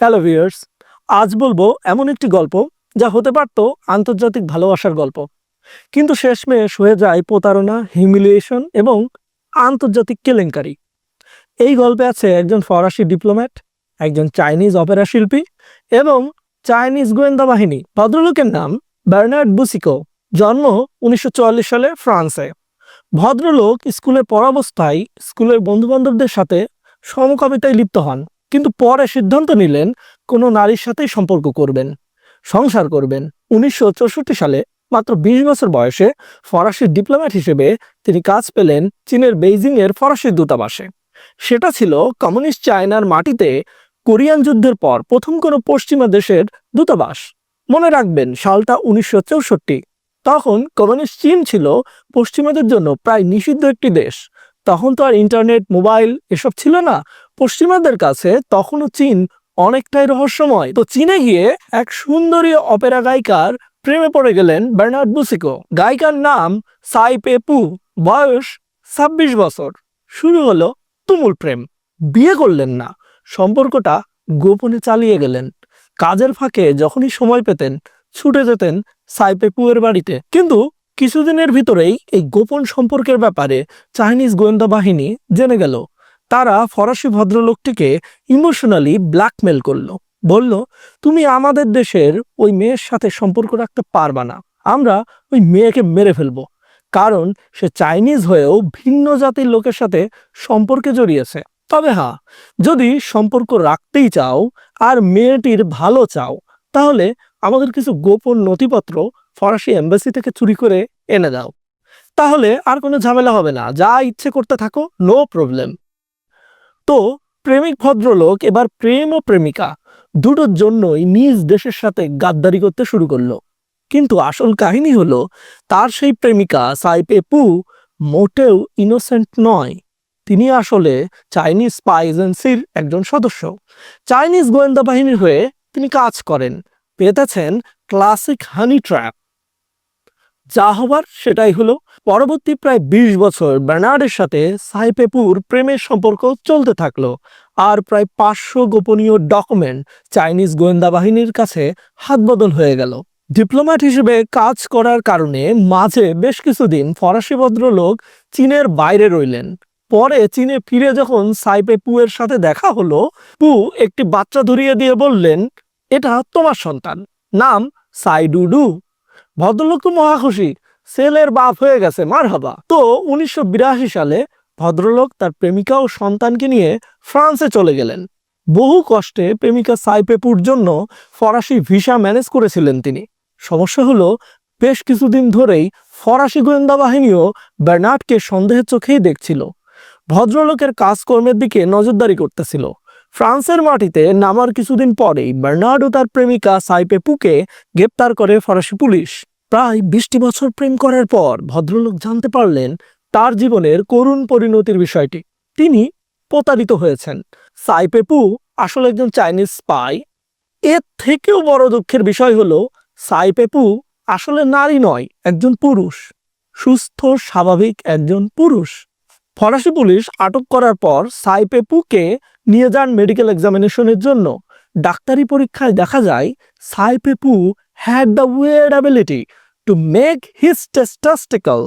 Hello viewers আজ বলব এমন একটি গল্প যা হতে পারত আন্তর্জাতিক ভালোবাসার গল্প। কিন্তু শেষমেশ হয়ে যায় প্রতারণা হিউমিলিয়েশন এবং আন্তর্জাতিক কেলেঙ্কারি। এই গল্পে আছে একজন ফরাসি ডিপ্লোম্যাট একজন চাইনিজ অপেরা শিল্পী এবং চাইনিজ গোয়েন্দা বাহিনী। ভদ্রলোকের নাম বার্নার্ড বুসিকো জন্ম উনিশশো চুয়াল্লিশ সালে ফ্রান্সে। ভদ্রলোক স্কুলে পড়াবস্থায় স্কুলের বন্ধুবান্ধবদের সাথে সমকামিতায় লিপ্ত হন। কিন্তু পরে সিদ্ধান্ত নিলেন কোনো নারীর সাথেই সম্পর্ক করবেন, সংসার করবেন। উনিশশো চৌষট্টি সালে মাত্র বিশ বছর বয়সে ফরাসি ডিপ্লোম্যাট হিসেবে তিনি কাজ পেলেন চীনের বেইজিং এর ফরাসি দূতাবাসে। সেটা ছিল কমিউনিস্ট চায়নার মাটিতে কোরিয়ান যুদ্ধের পর প্রথম কোনো পশ্চিমা দেশের দূতাবাস। মনে রাখবেন, সালটা উনিশশো চৌষট্টি। তখন কমিউনিস্ট চীন ছিল পশ্চিমাদের জন্য প্রায় নিষিদ্ধ একটি দেশ। তখন তো আর ইন্টারনেট মোবাইল এসব ছিল না। পশ্চিমাদের কাছে তখনও চীন অনেকটাই রহস্যময়। তো চীনে গিয়ে এক সুন্দরী অপেরা গায়িকার প্রেমে পড়ে গেলেন বার্নার্ড বুসিকো। গায়িকার নাম সাই পেপু বয়স ছাব্বিশ বছর। শুরু হলো তুমুল প্রেম। বিয়ে করলেন না, সম্পর্কটা গোপনে চালিয়ে গেলেন। কাজের ফাঁকে যখনই সময় পেতেন, ছুটে যেতেন সাইপেপুয়ের বাড়িতে। কিন্তু কিছুদিনের ভিতরেই এই গোপন সম্পর্কের ব্যাপারে চাইনিজ গোয়েন্দা বাহিনী জেনে গেল। তারা ফরাসি ভদ্রলোকটিকে ইমোশনালি ব্ল্যাকমেল করল। বলল, তুমি আমাদের দেশের ওই মেয়ের সাথে সম্পর্ক রাখতে পারবা না। আমরা ওই মেয়েকে মেরে ফেলব। কারণ সে চাইনিজ হয়েও ভিন্ন জাতির লোকের সাথে সম্পর্কে জড়িয়েছে। তবে হ্যাঁ যদি সম্পর্ক রাখতেই চাও আর মেয়েটির ভালো চাও, তাহলে আমাদের কিছু গোপন নথিপত্র ফরাসি এম্বাসি থেকে চুরি করে এনে দাও। তাহলে আর কোনো ঝামেলা হবে না, যা ইচ্ছে করতে থাকো নো প্রবলেম তো প্রেমিক ভদ্রলোক এবার প্রেম ও প্রেমিকা, দুটোর জন্যই নিজ দেশের সাথে গাদ্দারি করতে শুরু করল। কিন্তু আসল কাহিনী হলো, তার সেই প্রেমিকা সাইপে পু মোটেও ইনোসেন্ট নয়। তিনি আসলে চাইনিজ স্পাই এজেন্সির একজন সদস্য। চাইনিজ গোয়েন্দা বাহিনীর হয়ে তিনি কাজ করেন, পেতেছেন ক্লাসিক হানি ট্র্যাপ। যা হবার সেটাই হলো। পরবর্তী প্রায় বিশ বছর বার্নার্ডের সাথে সাইপেপুর প্রেমের সম্পর্ক চলতে থাকল আর প্রায় পাঁচশো গোপনীয় ডকুমেন্ট চাইনিজ গোয়েন্দা বাহিনীর কাছে হাতবদল হয়ে গেল। ডিপ্লোম্যাট হিসেবে কাজ করার কারণে মাঝে বেশ কিছুদিন ফরাসি ভদ্রলোক চীনের বাইরে রইলেন। পরে চীনে ফিরে যখন সাইপে পুয়ের সাথে দেখা হলো, পু একটি বাচ্চা ধরিয়ে দিয়ে বললেন, এটা তোমার সন্তান। নাম সাইডুডু। ভদ্রলোক তো মহা খুশি। ছেলের বাপ হয়ে গেছে মার হাবা তো উনিশশো বিরাশি সালে ভদ্রলোক তার প্রেমিকা ও সন্তানকে নিয়ে ফ্রান্সে চলে গেলেন। বহু কষ্টে প্রেমিকা সাইপেপুর জন্য ফরাসি ভিসা ম্যানেজ করেছিলেন তিনি। সমস্যা হলো, বেশ কিছুদিন ধরেই ফরাসি গোয়েন্দা বাহিনীও বার্নার্ডকে সন্দেহের চোখেই দেখছিল। ভদ্রলোকের কাজকর্মের দিকে নজরদারি করতেছিল। ফ্রান্সের মাটিতে নামার কিছুদিন পরেই বার্নার্ড তার প্রেমিকা সাইপেপুকে গ্রেপ্তার করে ফরাসি পুলিশ। প্রায় বিশটি বছর প্রেম করার পর ভদ্রলোক জানতে পারলেন তার জীবনের করুণ পরিণতির বিষয়টি। তিনি প্রতারিত হয়েছেন। সাইপেপু আসলে একজন চাইনিজ স্পাই। এর থেকেও বড় দুঃখের বিষয় হলো সাইপেপু আসলে নারী নয়, একজন পুরুষ। সুস্থ, স্বাভাবিক একজন পুরুষ। ফরাসি পুলিশ আটক করার পর সাইপেপুকে নিয়ে যান মেডিকেল এক্সামিনেশনের জন্য। ডাক্তারি পরীক্ষায় দেখা যায়, সাইপেপু had the weird ability to make his testicle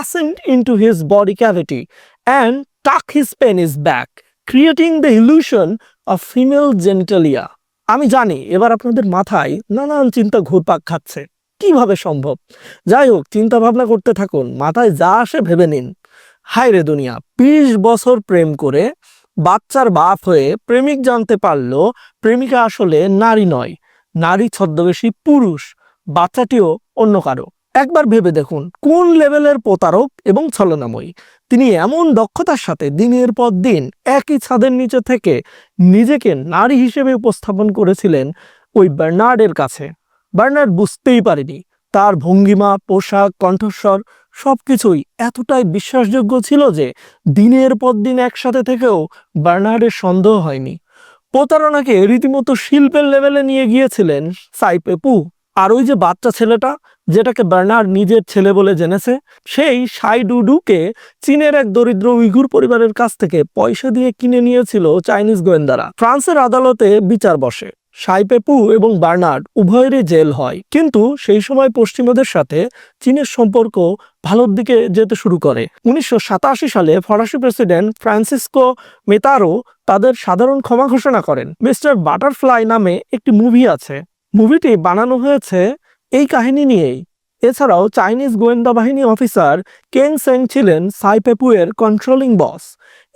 ascend into body cavity and tuck tuck পেন penis back creating the illusion of female genitalia. আমি জানি, এবার আপনাদের মাথায় নানান চিন্তা ঘুরপাক খাচ্ছে। কীভাবে সম্ভব? যাই হোক চিন্তা ভাবনা করতে থাকুন, মাথায় যা আসে ভেবে নিন। হায় রে দুনিয়া, বিশ বছর প্রেম করে বাচ্চার বাপ হয়ে প্রেমিক জানতে পারল প্রেমিকা আসলে নারী নয়, নারী ছদ্মবেশী পুরুষ, বাচ্চাটিও অন্য কারও। একবার ভেবে দেখুন কোন লেভেলের প্রতারক এবং ছলনাময়ী। তিনি এমন দক্ষতার সাথে দিনের পর দিন একই ছাদের নিচে থেকে নিজেকে নারী হিসেবে উপস্থাপন করেছিলেন ওই বার্নার্ডের কাছে। বার্নার্ড বুঝতেই পারেনি, তার ভঙ্গিমা, পোশাক, কণ্ঠস্বর সবকিছুই এতটাই বিশ্বাসযোগ্য ছিল যে দিনের পর দিন একসাথে থেকেও বার্নার্ডের সন্দেহ হয়নি। প্রতারণাকে রীতিমতো শিল্পের লেভেলে নিয়ে গিয়েছিলেন সাইপেপু আর ওই যে বাচ্চা ছেলেটা, যেটাকে বার্নার্ড নিজের ছেলে বলে জেনেছে, সেই সাই ডুডুকে চীনের এক দরিদ্র উইঘুর পরিবারের কাছ থেকে পয়সা দিয়ে কিনে নিয়েছিল চাইনিজ গোয়েন্দারা। ফ্রান্সের আদালতে বিচার বসে। সাইপেপু এবং বার্নার্ড উভয়েরই জেল হয়। কিন্তু সেই সময় পশ্চিমাদের সাথে চীনের সম্পর্ক ভালোর দিকে যেতে শুরু করে। উনিশশো সাতাশি সালে ফরাসি প্রেসিডেন্ট ফ্রান্সিসকো মেতারো তাদের সাধারণ ক্ষমা ঘোষণা করেন। মিস্টার বাটারফ্লাই নামে একটি মুভি আছে। মুভিটি বানানো হয়েছে এই কাহিনী নিয়েই। এছাড়াও চাইনিজ গোয়েন্দা বাহিনী অফিসার কেং সেং ছিলেন সাইপেপুয়ের কন্ট্রোলিং বস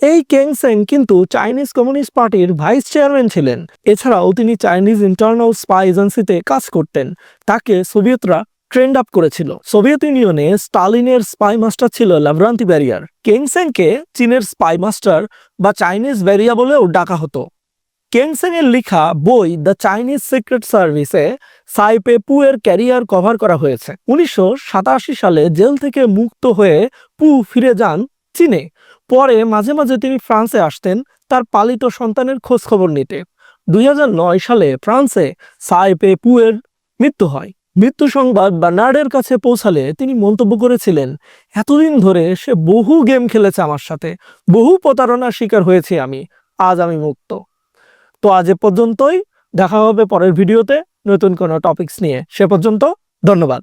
এই কেং সেং কিন্তু চাইনিজ কমিউনিস্ট পার্টির ভাইস চেয়ারম্যান ছিলেন। এছাড়াও তিনি চাইনিজ ইন্টারনাল স্পাই এজেন্সিতে কাজ করতেন। তাকে সোভিয়েতরা ট্রেন্ড আপ করেছিল। সোভিয়েত ইউনিয়নে স্টালিনের স্পাই মাস্টার ছিল ল্যাভরান্তি ব্যারিয়ার কেংসেংকে চীনের স্পাই মাস্টার বা চাইনিজ ব্যারিয়া বলেও ডাকা হতো। কেংসেং এর লেখা বই দ্য চাইনিজ সিক্রেট সার্ভিসে সাইপে পু এর ক্যারিয়ার কভার করা হয়েছে। উনিশশো সাতাশি সালে জেল থেকে মুক্ত হয়ে পু ফিরে যান চীনে। পরে মাঝে মাঝে তিনি ফ্রান্সে আসতেন তার পালিত সন্তানের খোঁজ খবর নিতে। দুই হাজার নয় সালে ফ্রান্সে সাইপে পু এর মৃত্যু হয়। মৃত্যু সংবাদ বার্নার্ডের কাছে পৌঁছালে তিনি মন্তব্য করেছিলেন, এতদিন ধরে সে বহু গেম খেলেছে আমার সাথে, বহু প্রতারণার শিকার হয়েছি আমি, আজ আমি মুক্ত। তো আজ এ পর্যন্তই। দেখা হবে পরের ভিডিওতে নতুন কোনো টপিক্স নিয়ে। সে পর্যন্ত ধন্যবাদ।